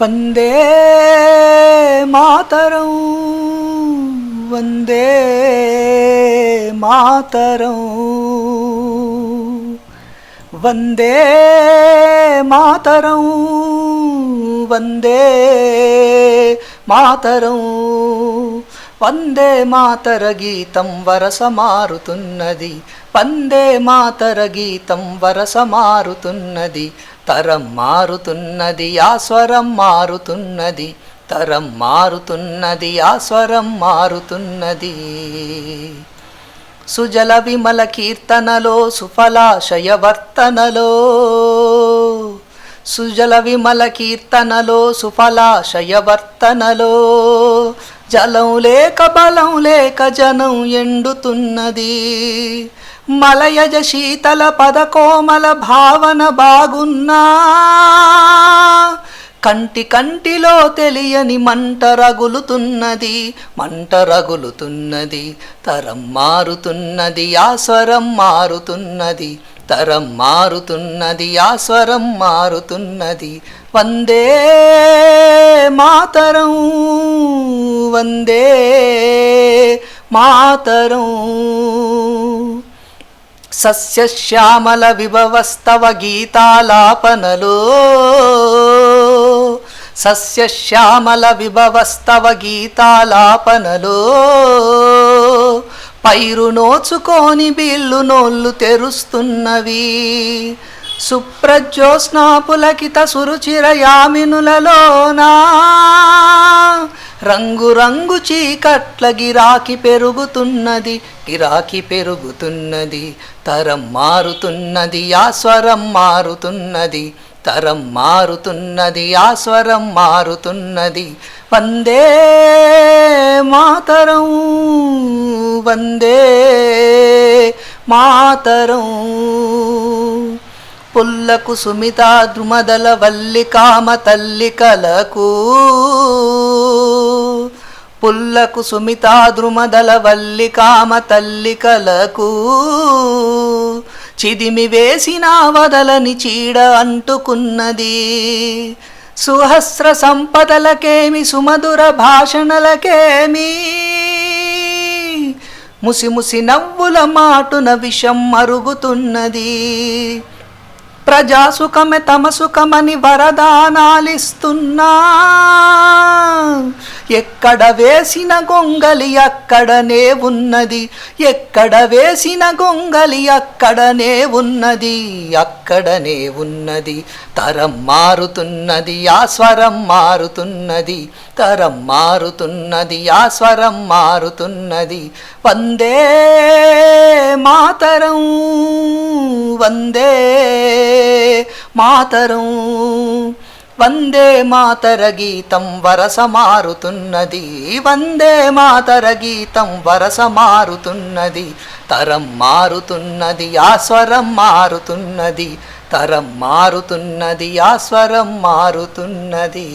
వందే మాతరం వందే మాతరం వందే మాతరం వందే మాతరం వందే మాతర గీతం వరస మారుతున్నది వందే మాతర గీతం వరస మారుతున్నది తరం మారుతున్నది ఆ స్వరం మారుతున్నది. తరం మారుతున్నది ఆ స్వరం మారుతున్నది. సుజల విమల కీర్తనలో సుఫలాశయవర్తనలో సుజల విమల కీర్తనలో సుఫలాశయవర్తనలో జలం లేక బలం లేక జనం ఎండుతున్నది. మలయజ శీతల పదకోమల భావన బాగున్నా. కంటి కంటిలో తెలియని మంట రగులుతున్నది మంట రగులుతున్నది తరం మారుతున్నది ఆ స్వరం మారుతున్నది తరం మారుతున్నది ఆ స్వరం మారుతున్నది. వందే మాతరం వందే మాతరం. సస్యశ్యామల విభవస్తవ గీతాలాపనలో. సస్యశ్యామల విభవస్తవ గీతాలాపనలో. పైరు నోచుకొని బిల్లు నోళ్ళు తెరుస్తున్నవి. సుప్రజ్యోత్స్నాపులకిత సురుచిరయామినులలోనా? రంగురంగు చీకట్ల గిరాకి పెరుగుతున్నది గిరాకి పెరుగుతున్నది తరం మారుతున్నది ఆ స్వరం మారుతున్నది తరం మారుతున్నది ఆ స్వరం మారుతున్నది. వందే మాతరం వందే మాతరం. పుల్లకు సుమిత ద్రుమదల వల్లికామ తల్లికలకు పుల్లకు సుమిత ద్రుమదల వల్లికామ తల్లికలకు చిదిమి వేసిన వదలని చీడ అంటుకున్నది. సుహస్ర సంపదలకేమి సుమధుర భాషణలకేమి? ముసి ముసి నవ్వుల మాటున విషం మరుగుతున్నది. ప్రజాసుఖమే తమ సుఖమని వరదానాలిస్తున్నా. ఎక్కడ వేసిన గొంగలి అక్కడనే ఉన్నది. ఎక్కడ వేసిన గొంగలి అక్కడనే ఉన్నది. అక్కడనే ఉన్నది. తరం మారుతున్నది ఆ స్వరం మారుతున్నది. తరం మారుతున్నది ఆ స్వరం మారుతున్నది. వందే మాతరం వందే మాతరం. వందే మాతర గీతం వరస మారుతున్నది వందే మాతర గీతం వరస మారుతున్నది తరం మారుతున్నది ఆ స్వరం మారుతున్నది. తరం మారుతున్నది ఆ స్వరం మారుతున్నది.